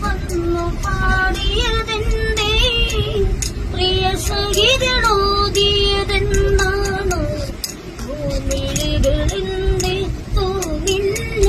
വന്നു പാടിയതെന്തേ? പ്രിയ സഹിതനോദിയതെന്നാണോ ഭൂമികളിലെന്തേ തോന്നില്ല